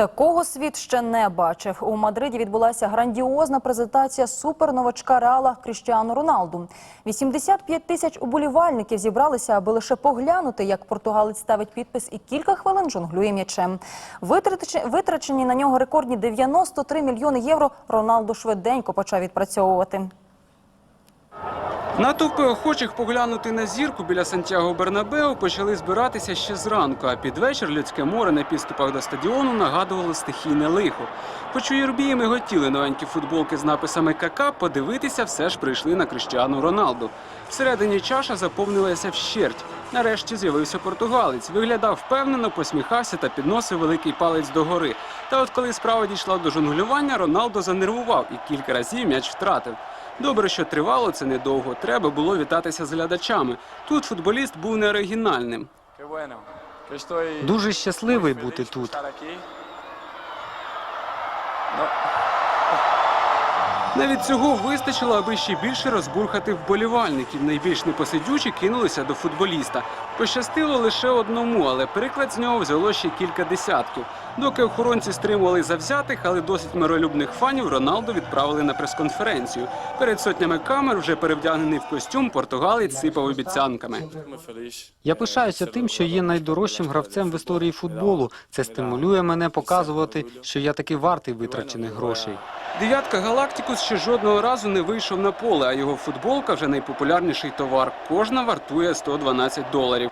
Такого світ ще не бачив. У Мадриді відбулася грандіозна презентація суперновачка Реала Кріштіану Роналду. 85 тисяч уболівальників зібралися, аби лише поглянути, як португалець ставить підпис і кілька хвилин жонглює м'ячем. Витрачені, на нього рекордні 93 мільйони євро Роналду швиденько почав відпрацьовувати. Натовпи охочих поглянути на зірку біля Сантьяго Бернабеу почали збиратися ще зранку, а під вечір людське море на підступах до стадіону нагадувало стихійне лихо. Хоч у Єрбії миготіли новенькі футболки з написами КК, подивитися все ж прийшли на Крищану Роналду. Всередині чаша заповнилася вщерть. Нарешті з'явився португалець. Виглядав впевнено, посміхався та підносив великий палець догори. Та от коли справа дійшла до жонглювання, Роналдо занервував і кілька разів м'яч втратив. Добре, що тривало це недовго. Треба було вітатися з глядачами. Тут футболіст був неоригінальним. Bueno. Que Дуже щасливий бути тут. No, Навіть цього вистачило, аби ще більше розбурхати вболівальників. Найбільш непосидючі кинулися до футболіста. Пощастило лише одному, але приклад з нього взяло ще кілька десятків. Доки охоронці стримували завзятих, але досить миролюбних фанів, Роналду відправили на прес-конференцію. Перед сотнями камер, вже перевдягнений в костюм, португалець сипав обіцянками. Я пишаюся тим, що є найдорожчим гравцем в історії футболу. Це стимулює мене показувати, що я таки вартий витрачених грошей. Дев'ятка Галактикус ще жодного разу не вийшов на поле, а його футболка вже найпопулярніший товар. Кожна вартує 112 доларів.